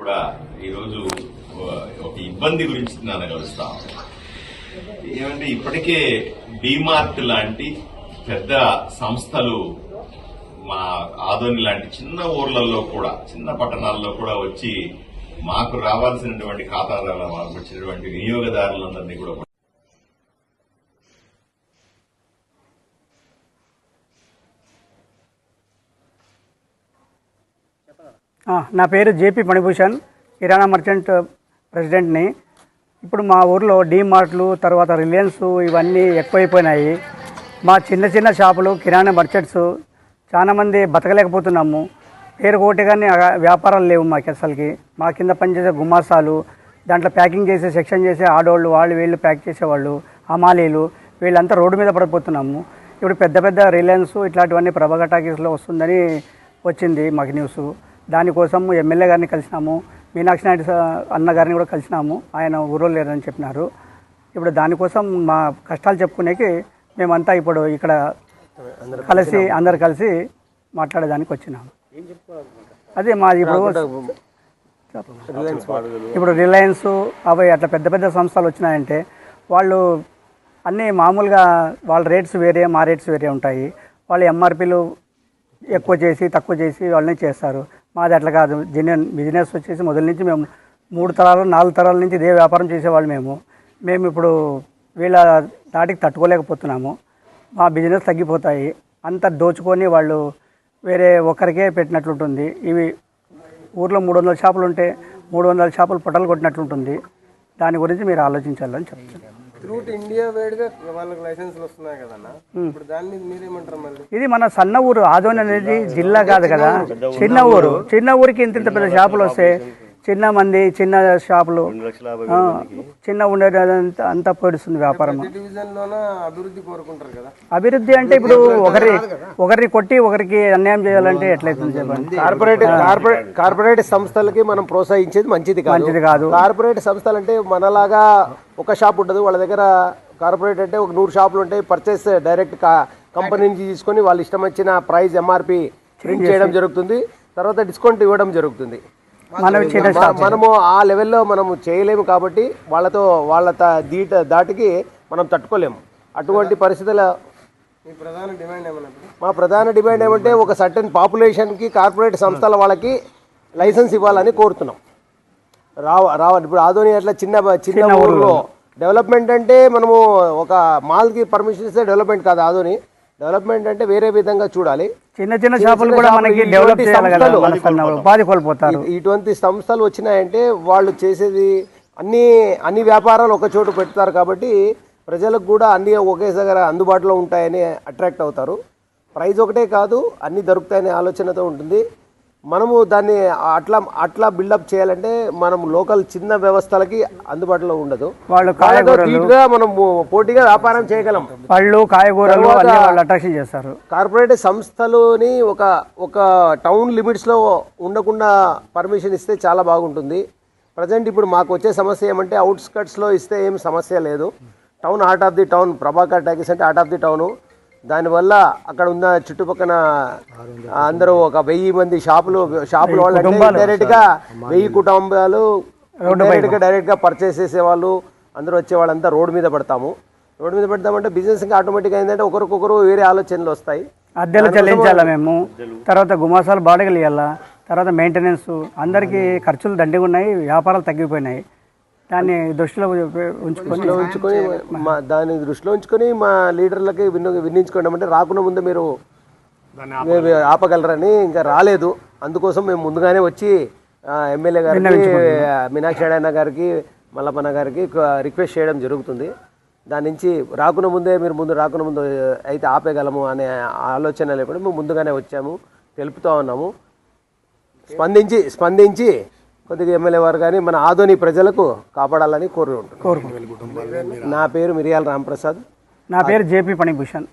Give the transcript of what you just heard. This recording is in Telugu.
కూడా ఈరోజు ఒక ఇబ్బంది గురించి నన్ను కలుస్తా ఏమంటే ఇప్పటికే డిమార్ట్ లాంటి పెద్ద సంస్థలు మా ఆదోని లాంటి చిన్న ఊర్లలో కూడా చిన్న పట్టణాల్లో కూడా వచ్చి మాకు రావాల్సినటువంటి ఖాతాదారులు మాకు వచ్చినటువంటి వినియోగదారులందరినీ కూడా నా పేరు జేపీ మణిభూషణ్ కిరాణా మర్చెంట్ ప్రెసిడెంట్ని uh, ఇప్పుడు మా ఊర్లో డీమార్ట్లు తర్వాత రిలయన్స్ ఇవన్నీ ఎక్కువైపోయినాయి. మా చిన్న చిన్న షాపులు కిరాణా మర్చెంట్స్ చాలామంది బతకలేకపోతున్నాము. పేరు ఒకటి కానీ వ్యాపారాలు లేవు మాకు అసలుకి. మా కింద పనిచేసే గుమాసాలు దాంట్లో ప్యాకింగ్ చేసే సెక్షన్ చేసే ఆడోళ్ళు వాళ్ళు వీళ్ళు ప్యాక్ చేసేవాళ్ళు అమాలీలు వీళ్ళంతా రోడ్డు మీద పడిపోతున్నాము. ఇప్పుడు పెద్ద పెద్ద రిలయన్స్ ఇట్లాంటివన్నీ ప్రభాకర్ టాకీస్లో వస్తుందని వచ్చింది మాకు న్యూస్ దానికోసం ఎమ్మెల్యే గారిని కలిసినాము మీనాక్షి నాయుడు అన్న గారిని కూడా కలిసినాము. ఆయన ఊరో లేరని చెప్పినారు. ఇప్పుడు దానికోసం మా కష్టాలు చెప్పుకునేకి మేమంతా ఇప్పుడు ఇక్కడ కలిసి అందరు కలిసి మాట్లాడేదానికి వచ్చినాము. అదే మాది ఇప్పుడు ఇప్పుడు రిలయన్స్ అవి అట్లా పెద్ద పెద్ద సంస్థలు వచ్చినాయంటే వాళ్ళు అన్నీ మామూలుగా వాళ్ళ రేట్స్ వేరే మా రేట్స్ వేరే ఉంటాయి. వాళ్ళు ఎంఆర్పీలు ఎక్కువ చేసి తక్కువ చేసి వాళ్ళని చేస్తారు. మాది అట్లా కాదు. జెన్యున్ బిజినెస్ వచ్చేసి మొదటి నుంచి మేము మూడు తరాలు నాలుగు తరాల నుంచి ఇదే వ్యాపారం చేసేవాళ్ళు మేము. మేము ఇప్పుడు వీళ్ళ దాటికి తట్టుకోలేకపోతున్నాము. మా బిజినెస్ తగ్గిపోతాయి. అంత దోచుకొని వాళ్ళు వేరే ఒక్కరికే పెట్టినట్లుంటుంది. ఇవి ఊర్లో మూడు వందల చేపలు ఉంటే మూడు వందల చేపలు పొట్టలు కొట్టినట్లుంటుంది. దాని గురించి మీరు ఆలోచించాలని చెప్తున్నాను. త్రూట్ ఇండియా వైడ్గా వాళ్ళకి లైసెన్స్లు వస్తున్నాయి కదన్న? ఇప్పుడు దాని మీద మీరేమంటారు మళ్ళీ? ఇది మన సన్న ఊరు ఆదోని అనేది జిల్లా కాదు కదా. చిన్న ఊరు చిన్న ఊరికి ఇంత ఇంత పెద్ద షాపులు వస్తాయి చిన్న మంది చిన్న షాపులు. చిన్న ఉండేది అంతా అంతా పొడుస్తుంది వ్యాపారం. డివిజన్ లోన అభివృద్ధి కోరుకుంటారు కదా? అభివృద్ధి అంటే ఇప్పుడు ఒకరి ఒకరిని కొట్టి ఒకరికి అన్యాయం చేయాలంటే ఎట్లయితుంది చెప్పండి? కార్పొరేట్ కార్పొరేట్ కార్పొరేట్ సంస్థలకి మనం ప్రోత్సహించేది మంచిది కాదు. మంచిది కాదు. కార్పొరేట్ సంస్థలు అంటే మనలాగా ఒక షాప్ ఉండదు వాళ్ళ దగ్గర కార్పొరేట్ అంటే ఒక నూరు షాపులు ఉంటాయి పర్చేస్ డైరెక్ట్ కంపెనీ నుంచి తీసుకొని వాళ్ళు ఇష్టం వచ్చిన ప్రైస్ ఎంఆర్పి ప్రింట్ చేయడం జరుగుతుంది తర్వాత డిస్కౌంట్ ఇవ్వడం జరుగుతుంది. మనం మనము ఆ లెవెల్లో మనము చేయలేము కాబట్టి వాళ్ళతో వాళ్ళ త- దీట దాటికి మనం తట్టుకోలేము. అటువంటి పరిస్థితుల మీ ప్రధాన డిమాండ్ ఏమన్నా ఇప్పుడు? మా ప్రధాన డిమాండ్ ఏమంటే ఒక సర్టెన్ పాపులేషన్కి కార్పొరేట్ సంస్థల వాళ్ళకి లైసెన్స్ ఇవ్వాలని కోరుతున్నాం. రావ రావాలి ఇప్పుడు ఆదోని అట్లా చిన్న చిన్న ఊర్లో. డెవలప్మెంట్ అంటే మనము ఒక మాల్కి పర్మిషన్ ఇస్తే డెవలప్మెంట్ కాదు ఆదోని. డెవలప్మెంట్ అంటే వేరే విధంగా చూడాలి. చిన్న చిన్న షాపులు కూడా మనకి ఇటువంటి డెవలప్ చేయాలి కదా ఉపాధి కోల్పోతారు. ఇటువంటి సంస్థలు వచ్చినాయంటే వాళ్ళు చేసేది అన్ని అన్ని వ్యాపారాలు ఒక చోటు పెడతారు కాబట్టి ప్రజలకు కూడా అన్ని ఒకే దగ్గర అందుబాటులో ఉంటాయని అట్రాక్ట్ అవుతారు. ప్రైస్ ఒకటే కాదు అన్ని దొరుకుతాయనే ఆలోచనతో ఉంటుంది. మనము దాన్ని అట్లా అట్లా బిల్డప్ చేయాలంటే మనం లోకల్ చిన్న వ్యవస్థలకి అందుబాటులో ఉండదు. వాళ్ళు మనం పోటీగా వ్యాపారం చేయగలం. పళ్ళు కాయగూరలు అట్రాక్షన్ చేస్తారు కార్పొరేట్ సంస్థలోని ఒక ఒక టౌన్ లిమిట్స్లో ఉండకుండా పర్మిషన్ ఇస్తే చాలా బాగుంటుంది. ప్రజెంట్ ఇప్పుడు మాకు వచ్చే సమస్య ఏమంటే అవుట్స్కట్స్లో ఇస్తే ఏం సమస్య లేదు. Town heart of the town Prabhakar talkies అంటే హార్ట్ ఆఫ్ ది టౌను దానివల్ల అక్కడ ఉన్న చుట్టుపక్కల అందరూ ఒక వెయ్యి మంది షాపులు షాపుల వాళ్ళు డైరెక్ట్గా వెయ్యి కుటుంబాలు డైరెక్ట్గా డైరెక్ట్గా పర్చేస్ చేసేవాళ్ళు. అందరూ వచ్చే వాళ్ళంతా రోడ్డు మీద పడతాము. రోడ్డు మీద పెడతామంటే బిజినెస్ ఇంకా ఆటోమేటిక్గా ఏంటంటే ఒకరికొకరు వేరే ఆలోచనలు వస్తాయి. అద్దెలు చెల్లించాలా మేము? తర్వాత గుమాసాలు బాడగలు ఇవ్వాలా తర్వాత మెయింటెనెన్స్ అందరికీ ఖర్చులు దండిగా ఉన్నాయి వ్యాపారాలు తగ్గిపోయినాయి. దాన్ని దృష్టిలో ఉంచుకొని ఉంచుకొని మా దాన్ని దృష్టిలో ఉంచుకొని మా లీడర్లకి విన్ను విన్నించుకోవడం అంటే రాకుండా ముందు మీరు మీరు ఆపగలరని ఇంకా రాలేదు. అందుకోసం మేము ముందుగానే వచ్చి ఎమ్మెల్యే గారికి మీనాక్షి అన్న గారికి మల్లప్పన్న గారికి రిక్వెస్ట్ చేయడం జరుగుతుంది. దాని నుంచి రాకుండా ముందే మీరు ముందు రాకుండా ముందు అయితే ఆపేయగలము అనే ఆలోచన లేకుండా మేము ముందుగానే వచ్చాము. తెలుపుతా ఉన్నాము. స్పందించి స్పందించి కొద్దిగా ఎమ్మెల్యే వారు కానీ మన ఆదోని ప్రజలకు కాపాడాలని కోరుకుంటున్నాను. నా పేరు మిరియాల రాంప్రసాద్. నా పేరు జేపీ పణిభూషణ్